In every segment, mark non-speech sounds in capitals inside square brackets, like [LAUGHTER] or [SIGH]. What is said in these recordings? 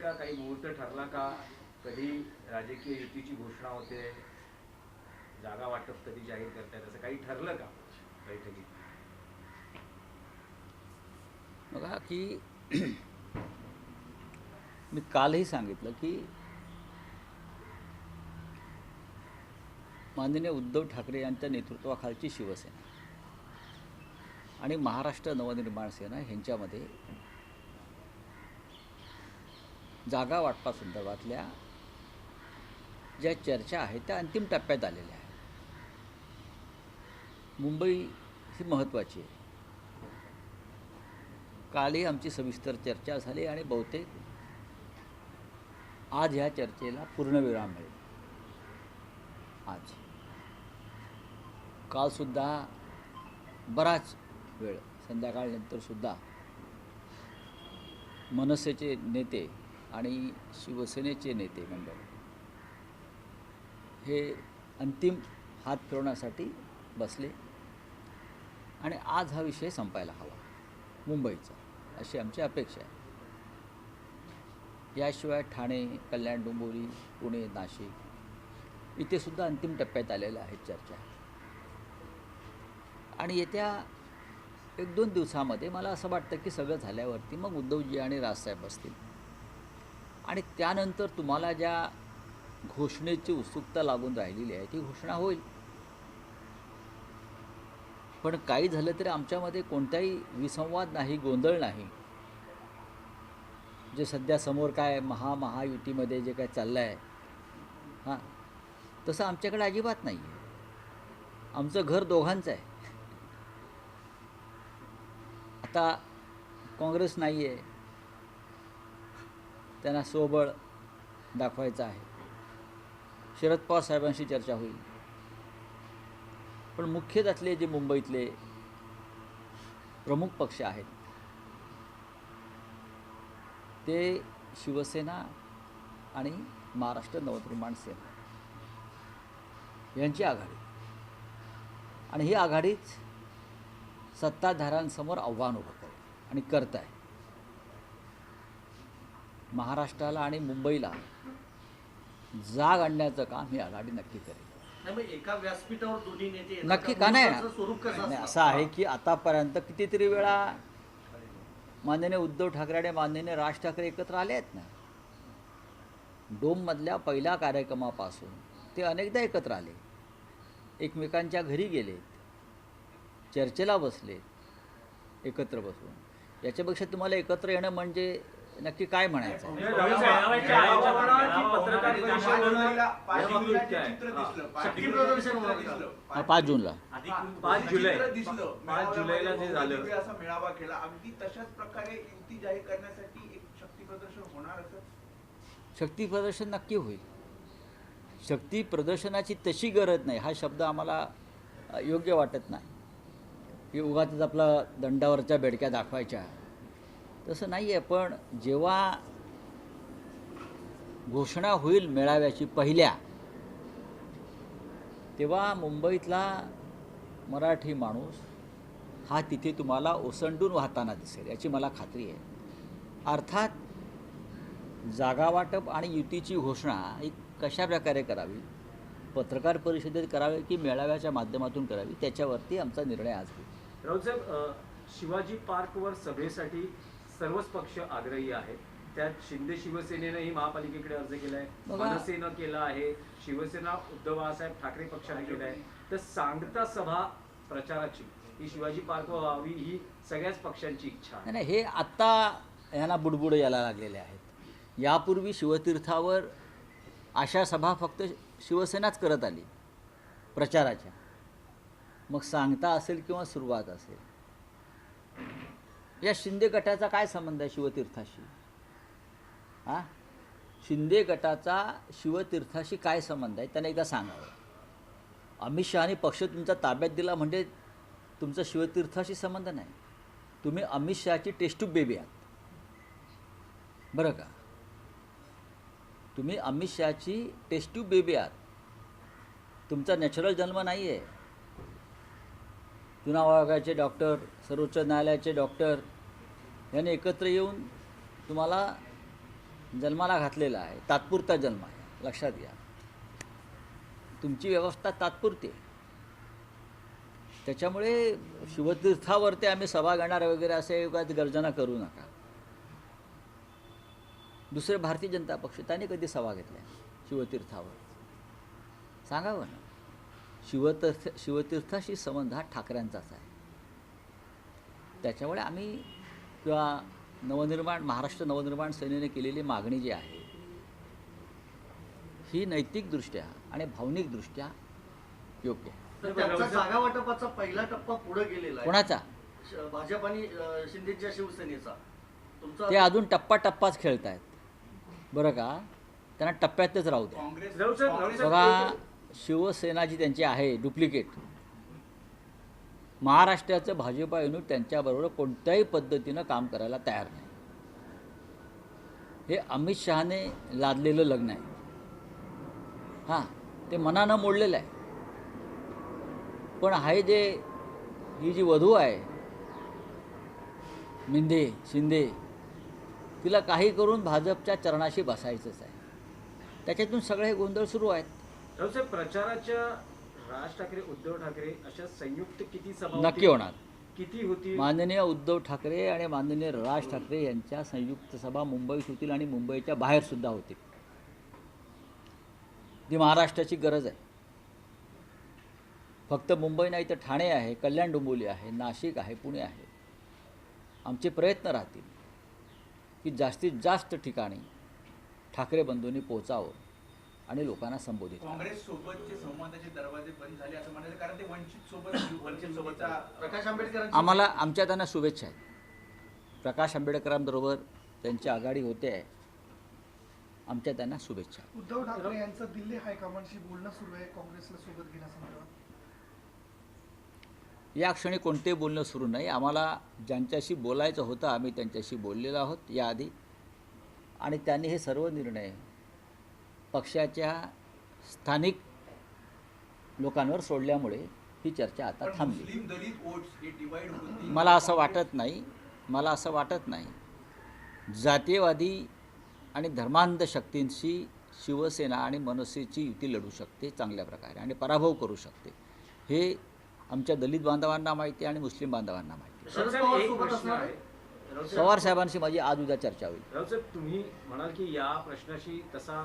का? काही मुहूर्त ठरला का? कधी राजकीय युतीची घोषणा होते? जागा वाटप कधी जाहीर करतायत असं काही ठरलं का बैठकीत? बघा की [CLEARS THROAT] मी कालही सांगितलं की माननीय उद्धव ठाकरे यांच्या नेतृत्वाखालची शिवसेना आणि महाराष्ट्र नवनिर्माण सेना ह्यांच्यामध्ये जागा वाटपासंदर्भातल्या ज्या चर्चा आहेत त्या अंतिम टप्प्यात आलेल्या आहेत. मुंबई ही महत्त्वाची आहे. कालही आमची सविस्तर चर्चा झाली आणि बहुतेक आज ह्या चर्चेला पूर्णविराम मिळेल. आज. कालसुद्धा बराच वेळ संध्याकाळनंतरसुद्धा मनसेचे नेते आणि शिवसेनेचे नेते मंडळ. हे अंतिम हात फिरवण्यासाठी बसले. आणि आज हा विषय संपायला हवा. मुंबईचा. अशी आमची अपेक्षा आहे. याशिवाय ठाणे कल्याण डोंबिवली पुणे नाशिक इथे सुद्धा अंतिम टप्प्यात आलेल्या आहेत चर्चा. आणि येत्या एक दोन दिवसामध्ये मला असं वाटतं की सगळं झाल्यावरती मग उद्धवजी आणि राजसाहेब बसतील आणि त्यानंतर तुम्हाला ज्या घोषणेची उत्सुकता लागून राहिलेली आहे ती घोषणा होईल. पण काही झालं तरी आमच्यामध्ये कोणताही विसंवाद नाही गोंधळ नाही. जे सध्या समोर काय महा महायुतीमध्ये जे काय चाललं आहे हां तसं आमच्याकडे अजिबात नाही आहे आमचं घर दोघांचं आहे. आता काँग्रेस नाही आहे त्यांना स्वबळ दाखवायचं आहे. शरद पवार साहेबांशी चर्चा होईल. पण मुख्य त्यातले जे मुंबईतले प्रमुख पक्ष आहेत ते शिवसेना आणि महाराष्ट्र नवनिर्माण सेना यांची आघाडी. आणि ही आघाडीच सत्ताधाऱ्यांसमोर आव्हान उभं करेल आणि करत आहे महाराष्ट्राला आणि मुंबईला जाग आणण्याचं काम ही आघाडी नक्की करेल. नक्की का नाही? असं आहे की आतापर्यंत कितीतरी वेळा माननीय उद्धव ठाकरे आणि माननीय राज ठाकरे एकत्र आले आहेत ना? डोममधल्या पहिल्या कार्यक्रमापासून ते अनेकदा एकत्र आले. एकमेकांच्या घरी गेलेत चर्चेला बसलेत एकत्र बसून. याच्यापेक्षा तुम्हाला एकत्र येणं म्हणजे नक्की काय म्हणायचं? आहे? हा, पाच जूनला. पाच जुलै. पाच जुलैला जे झालं. मेळाव्यामध्ये असा मेळावा केला. अगदी तशाच प्रकारे युती जाहीर करण्यासाठी एक शक्ती प्रदर्शन होणार असं? शक्ती प्रदर्शन नक्की होईल. शक्ती प्रदर्शनाची तशी गरज नाही. हा शब्द आम्हाला अ, योग्य वाटत नाही. की उगाच आपला दंडावरच्या बेडक्या दाखवायच्या. तसं नाही आहे पण जेव्हा घोषणा होईल मेळाव्याची पहिल्या तेव्हा मुंबईतला मराठी माणूस हा तिथे तुम्हाला ओसंडून वाहताना दिसेल याची मला खात्री आहे. अर्थात जागावाटप आणि युतीची घोषणा ही कशा प्रकारे करावी? पत्रकार परिषदेत करावी की मेळाव्याच्या माध्यमातून करावी? त्याच्यावरती आमचा निर्णय आज होईल. राऊत साहेब शिवाजी पार्कवर सभेसाठी सर्वच पक्ष आग्रही आहेत. त्यात शिंदे शिवसेनेनंही महापालिकेकडे अर्ज केलाय. मनसेनं केला आहे. शिवसेना उद्धव बाळासाहेब ठाकरे पक्षाने केलाय. तर सांगता सभा प्रचाराची ही शिवाजी पार्कवर व्हावी ही सगळ्याच पक्षांची इच्छा आहे. नाही नाही, हे आत्ता यांना बुडबुड यायला लागलेले आहेत. यापूर्वी शिवतीर्थावर अशा सभा फक्त शिवसेनाच करत आली प्रचाराच्या. मग सांगता असेल किंवा सुरुवात असेल? या शिंदे गटाचा काय संबंध आहे शिवतीर्थाशी? हां? शिंदे गटाचा शिवतीर्थाशी काय संबंध आहे? त्याने एकदा सांगावं अमित शहाने पक्ष तुमचा ताब्यात दिला म्हणजे तुमचा शिवतीर्थाशी संबंध नाही. तुम्ही अमित शहाची टेस्टूब बेबी आहात. बरं का? तुम्ही अमित शहाची टेस्टूब बेबी आहात. तुमचा नॅचरल जन्म नाही आहे जुना विभागाचे डॉक्टर सर्वोच्च न्यायालयाचे डॉक्टर यांनी एकत्र येऊन तुम्हाला जन्माला घातलेला आहे तात्पुरता जन्म आहे. लक्षात घ्या. तुमची व्यवस्था तात्पुरती त्याच्यामुळे शिवतीर्थावरती आम्ही सभा घेणार वगैरे असे उगाच गर्जना करू नका. दुसरे भारतीय जनता पक्ष त्याने कधी सभा घेतल्या? शिवतीर्थावर. सांगावं ना शिवतीर्थ शिवतीर्थाशी संबंध हा ठाकऱ्यांचाच आहे. त्याच्यामुळे आम्ही किंवा नवनिर्माण महाराष्ट्र नवनिर्माण सेनेने केलेली मागणी जी आहे ही नैतिकदृष्ट्या आणि भावनिकदृष्ट्या योग्य आहे. तर त्यांचा जागा वाटपाचा पहिला टप्पा पुढे गेलेला आहे. कोणाचा? भाजप आणि शिंदेच्या शिवसेनेचा. तुमचा ते अजून टप्पा टप्पाच खेळत आहेत बरं का? त्यांना टप्प्यातच राहू द्या. काँग्रेस- बघा शिवसेना जी त्यांची आहे डुप्लिकेट महाराष्ट्राचं भाजपा युनिट त्यांच्याबरोबर कोणत्याही पद्धतीनं काम करायला तयार नाही. हे अमित शहाने लादलेलं लग्न आहे. हां ते मनानं मोडलेलं आहे. पण आहे जे ही जी वधू आहे मिंदे शिंदे तिला काही करून भाजपच्या चरणाशी बसायचंच आहे. त्याच्यातून सगळे गोंधळ सुरू आहेत. प्रचाराच्या राज ठाकरे उद्धव ठाकरे अशा संयुक्त किती सभा नक्की? होणार. किती होती माननीय उद्धव ठाकरे आणि माननीय राज ठाकरे यांच्या संयुक्त सभा मुंबईत होतील आणि मुंबईच्या बाहेर सुद्धा होतील. जी महाराष्ट्राची गरज आहे. फक्त मुंबई नाही तर ठाणे आहे कल्याण डोंबिवली आहे नाशिक आहे पुणे आहे. आमचे प्रयत्न राहतील की जास्तीत जास्त ठिकाणी ठाकरे बंधूंनी पोचावं. आणि लोकांना संबोधित. काँग्रेस सोबतचे संवादाचे दरवाजे बंद झाले असं म्हणायचं कारण ते वंचित सोबत वंचित सोबतचा प्रकाश आंबेडकरांची आम्हाला आमच्या त्यांना शुभेच्छा आहेत. प्रकाश आंबेडकरांबरोबर त्यांची आघाडी होते. आहे आमच्या त्यांना शुभेच्छा उद्धव ठाकरे यांचं दिल्ली हायकमांडशी बोलणं सुरू आहे काँग्रेसला सोबत घेण्यासंदर्भात. या क्षणी कोणतेही बोलणं सुरू नाही. आम्हाला ज्यांच्याशी बोलायचं होतं आम्ही त्यांच्याशी बोललेलो आहोत याआधी. आणि त्यांनी हे सर्व निर्णय पक्षाच्या स्थानिक लोकांवर सोडल्यामुळे ही चर्चा आता थांबली. मला असं वाटत नाही मला असं वाटत नाही. जातीयवादी आणि धर्मांध शक्तींशी शिवसेना आणि मनसेची युती लढू शकते चांगल्या प्रकारे आणि पराभव करू शकते. हे आमच्या दलित बांधवांना माहिती आहे आणि मुस्लिम बांधवांना माहिती पवार साहेबांशी माझी आज उद्या चर्चा होईल. तुम्ही म्हणाल की या प्रश्नाशी तसा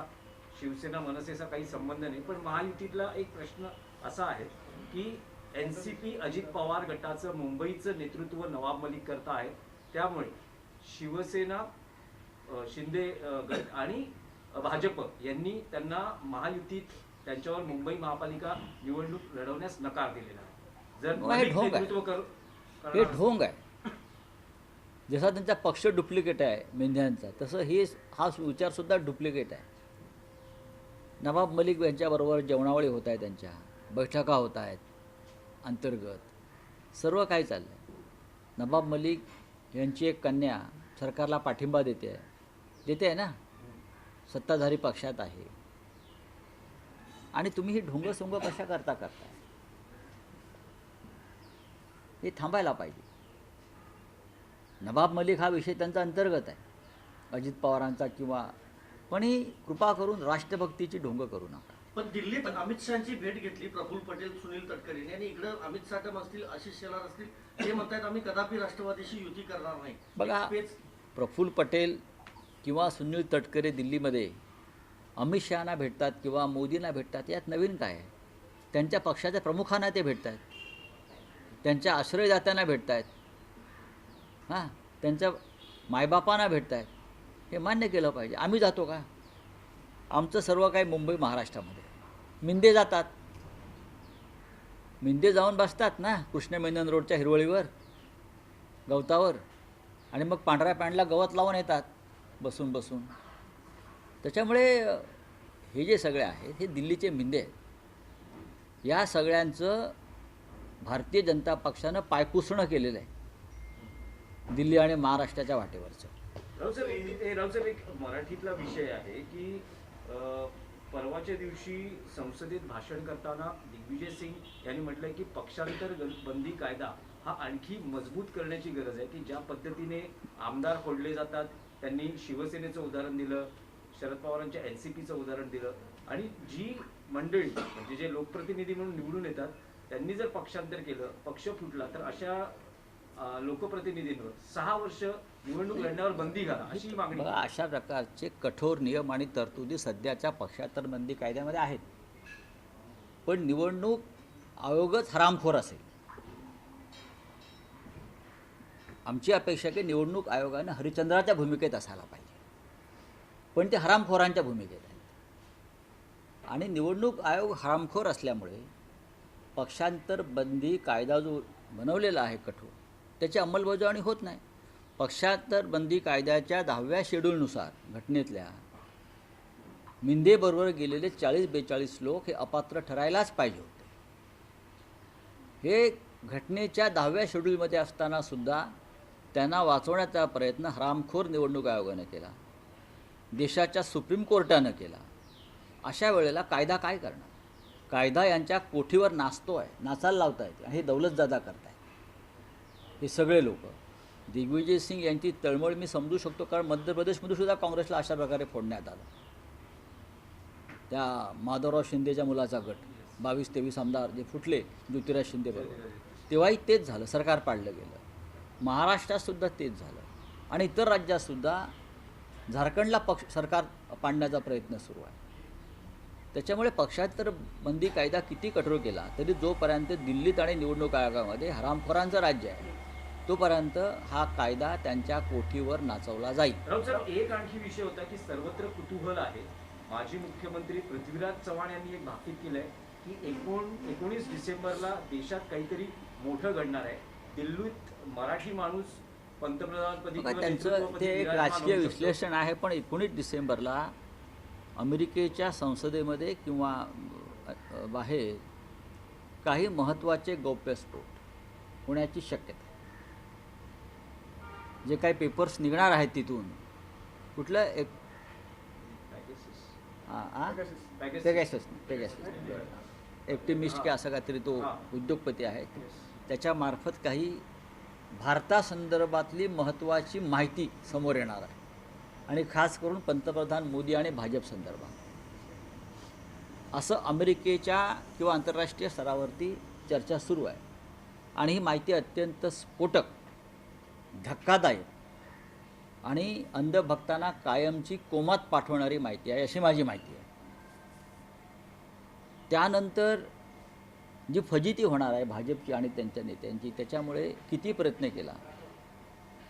शिवसेना मनसेचा काही संबंध नाही पण महायुतीतला एक प्रश्न असा आहे की N C P Ajit Pawar गटाचं मुंबईचं नेतृत्व नवाब मलिक करता आहे. त्यामुळे शिवसेना शिंदे गट आणि भाजप यांनी त्यांना महायुतीत त्यांच्यावर मुंबई महापालिका निवडणूक लढवण्यास नकार दिलेला आहे. जर हे मलिक. नेतृत्व कर ढोंग आहे. जसा त्यांचा पक्ष डुप्लिकेट आहे मेंढ्यांचा तसं हे हा विचारसुद्धा डुप्लिकेट आहे. नवाब मलिक यांच्याबरोबर जेवणावळी होत आहे त्यांच्या बैठका होत आहेत अंतर्गत. सर्व काही चाललं आहे नवाब मलिक यांची एक कन्या सरकारला पाठिंबा देते आहे देते आहे ना? सत्ताधारी पक्षात आहे. आणि तुम्ही ही ढोंगसोंग कशा करता करताय? हे थांबायला पाहिजे. नवाब मलिक हा विषय त्यांचा अंतर्गत आहे. अजित पवारांचा किंवा पण ही कृपा करून राष्ट्रभक्तीची ढोंग करू नका. पण दिल्लीत अमित शहाची भेट घेतली प्रफुल्ल पटेल सुनील तटकरेंनी. आणि इकडं अमित साठम असतील आशिष शेलार असतील ते म्हणतात आम्ही कदापि राष्ट्रवादीशी युती करणार नाही. बघा प्रफुल्ल पटेल किंवा सुनील तटकरे दिल्लीमध्ये अमित शहाना भेटतात किंवा मोदींना भेटतात यात नवीन काय आहे? त्यांच्या पक्षाच्या प्रमुखांना ते भेटत आहेत त्यांच्या आश्रयदात्यांना भेटत आहेत हां? त्यांच्या मायबापांना भेटत आहेत हे मान्य केलं पाहिजे. आम्ही जातो का? आमचं सर्व काही मुंबई महाराष्ट्रामध्ये. मिंदे जातात. मिंदे जाऊन बसतात ना कृष्ण मेनन रोडच्या हिरवळीवर गवतावर. आणि मग पांढऱ्या पॅन्टला गवत लावून येतात बसून बसून. त्याच्यामुळे हे जे सगळे आहेत हे दिल्लीचे मिंदे आहेत. या सगळ्यांचं भारतीय जनता पक्षानं पायपुसणं केलेलं आहे. दिल्ली आणि महाराष्ट्राच्या वाटेवरचं. रावसाहेब एक मराठीतला विषय आहे की परवाच्या दिवशी संसदेत भाषण करताना दिग्विजय सिंग यांनी म्हटलंय की पक्षांतर बंदी कायदा हा आणखी मजबूत करण्याची गरज आहे की ज्या पद्धतीने आमदार फोडले जातात त्यांनी शिवसेनेचं उदाहरण दिलं शरद पवारांच्या एन सी पीचं उदाहरण दिलं. आणि जी मंडळी म्हणजे जे लोकप्रतिनिधी म्हणून निवडून येतात त्यांनी जर पक्षांतर केलं पक्ष फुटला तर अशा लोकप्रतिनिधींवर. सहा वर्ष निवडणूक लढण्यावर बंदी घाला अशी मागणी. अशा प्रकारचे कठोर नियम आणि तरतुदी सध्याच्या पक्षांतर बंदी कायद्यामध्ये आहेत. पण निवडणूक आयोगच हरामखोर असेल. आमची अपेक्षा की निवडणूक आयोगानं हरिचंद्राच्या भूमिकेत असायला पाहिजे. पण ते हरामखोरांच्या भूमिकेत आहेत. आणि निवडणूक आयोग हरामखोर असल्यामुळे पक्षांतर बंदी कायदा जो बनवलेला आहे कठोर त्याची अंमलबजावणी होत नाही. पक्षांतर बंदी कायद्याच्या दहाव्या शेड्यूलनुसार घटनेतल्या मिंदेबरोबर गेलेले चाळीस बेचाळीस लोक हे अपात्र ठरायलाच पाहिजे होते. हे घटनेच्या दहाव्या शेड्यूलमध्ये असताना सुद्धा त्यांना वाचवण्याचा प्रयत्न हरामखोर निवडणूक आयोगानं केला. देशाच्या सुप्रीम कोर्टानं केला. अशा वेळेला कायदा काय करणार? कायदा यांच्या कोठीवर नाचतो आहे नाचायला लावता येते आणि हे दौलतजादा करताय हे सगळे लोक. दिग्विजय सिंग यांची तळमळ मी समजू शकतो कारण मध्य प्रदेशमध्ये सुद्धा काँग्रेसला अशा प्रकारे फोडण्यात आलं. त्या माधवराव शिंदेच्या मुलाचा गट बावीस तेवीस आमदार जे फुटले ज्योतिराज शिंदे बरोबर. तेव्हाही तेच झालं सरकार पाडलं गेलं. महाराष्ट्रातसुद्धा तेच झालं. आणि इतर राज्यातसुद्धा झारखंडला पक्ष सरकार पाडण्याचा प्रयत्न सुरू आहे. त्याच्यामुळे पक्षांतर बंदी कायदा किती कठोर केला तरी जोपर्यंत दिल्लीत आणि निवडणूक आयोगामध्ये हरामखोरांचं राज्य आहे तोपर्यंत हा कायदा त्यांच्या कोठीवर नाचवला जाईल एक आणखी विषय होता की सर्वत्र कुतूहल आहे माजी मुख्यमंत्री पृथ्वीराज चव्हाण यांनी एक भाकीत केलंय की एकोण एकोणीस डिसेंबरला देशात काहीतरी मोठं घडणार आहे दिल्लीत मराठी माणूस पंतप्रधानपदी त्यांचं ते एक राजकीय. विश्लेषण आहे पण एकोणीस डिसेंबरला अमेरिकेच्या संसदेमध्ये किंवा बाहेर काही महत्त्वाचे गौप्यस्फोट होण्याची शक्यता. जे काही पेपर्स निघणार आहेत तिथून. कुठलं? एक. पेगॅसस पेगॅसस ॲक्टिमिस्ट की असं काहीतरी तो हा. उद्योगपती आहे. त्याच्यामार्फत काही भारतासंदर्भातली महत्त्वाची माहिती समोर येणार आहे. आणि खास करून पंतप्रधान मोदी आणि भाजप संदर्भात. असं अमेरिकेच्या किंवा आंतरराष्ट्रीय स्तरावरती चर्चा सुरू आहे. आणि ही माहिती अत्यंत स्फोटक धक्कादायक. आणि अंधभक्तांना कायमची कोमात पाठवणारी माहिती आहे अशी माझी माहिती आहे. त्यानंतर जी फजिती होणार आहे भाजपची आणि त्यांच्या नेत्यांची त्याच्यामुळे किती प्रयत्न केला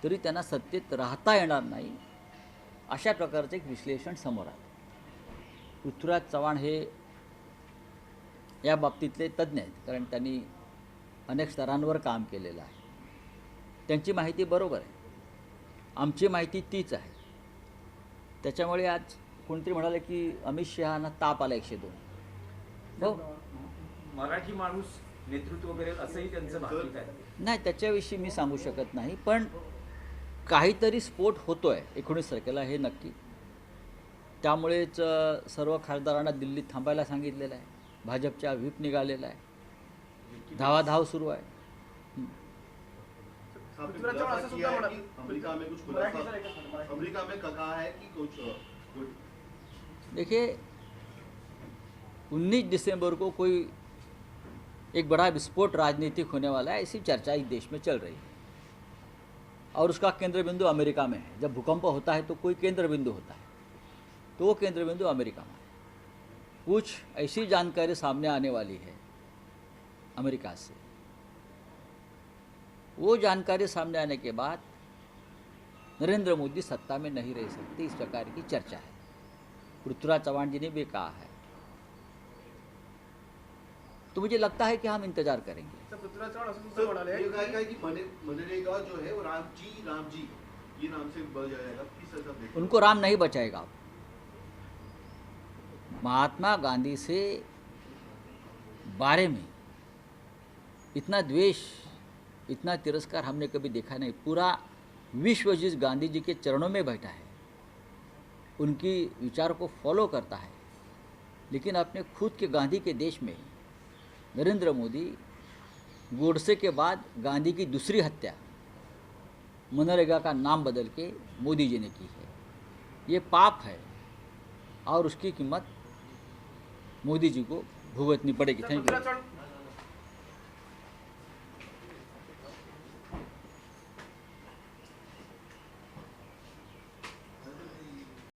तरी त्यांना सत्तेत राहता येणार नाही अशा प्रकारचं एक विश्लेषण समोर आलं. पृथ्वीराज चव्हाण हे या बाबतीतले तज्ज्ञ आहेत कारण त्यांनी अनेक स्तरांवर काम केलेलं आहे. त्यांची माहिती बरोबर आहे. आमची माहिती तीच आहे. त्याच्यामुळे आज कोणतरी म्हणाले की अमित शहाना ताप आला एकशे दोन. हो. मराठी माणूस नेतृत्व करेल असंही त्यांचं नाही त्याच्याविषयी मी सांगू शकत नाही पण काहीतरी स्फोट होतो आहे एकोणीस तारखेला हे नक्की. त्यामुळेच सर्व खासदारांना दिल्लीत थांबायला सांगितलेलं आहे. भाजपच्या व्हीप निघालेला आहे. धावाधाव सुरू आहे. अमेरिका में कुछ अमेरिका में कहा है कि कुछ देखिए 19 दिसंबर को कोई एक बड़ा विस्फोट राजनीतिक होने वाला है ऐसी चर्चा इस देश में चल रही है। और उसका केंद्र बिंदु अमेरिका में है। जब भूकंप होता है तो कोई केंद्र बिंदु होता है। तो वो केंद्र बिंदु अमेरिका में है। कुछ ऐसी जानकारी सामने आने वाली है अमेरिका से। वो जानकारी सामने आने के बाद नरेंद्र मोदी सत्ता में नहीं रह सकते इस प्रकार की चर्चा है। पृथ्वीराज चौहान जी ने भी कहा है। तो मुझे लगता है कि हम इंतजार करेंगे। तो तर पृथ्वीराज चव्हाण असं सुद्धा सर म्हणाले ये कहा है कि मने- मनरेगा जो है वो राम जी राम जी ये नाम से बढ़ जाएगा। किस तरह से आप देखते हैं? उनको राम नहीं बचाएगा। अब महात्मा गांधी से बारे में इतना द्वेष इतना तिरस्कार हमने कभी देखा नहीं। पूरा विश्व जिस गांधी जी के चरणों में बैठा है, उनकी विचार को फॉलो करता है, लेकिन अपने खुद के गांधी के देश में नरेंद्र मोदी, गोडसे के बाद गांधी की दूसरी हत्या, मनरेगा का नाम बदल के मोदी जी ने की है। ये पाप है और उसकी कीमत मोदी जी को भुगतनी पड़ेगी। Thank you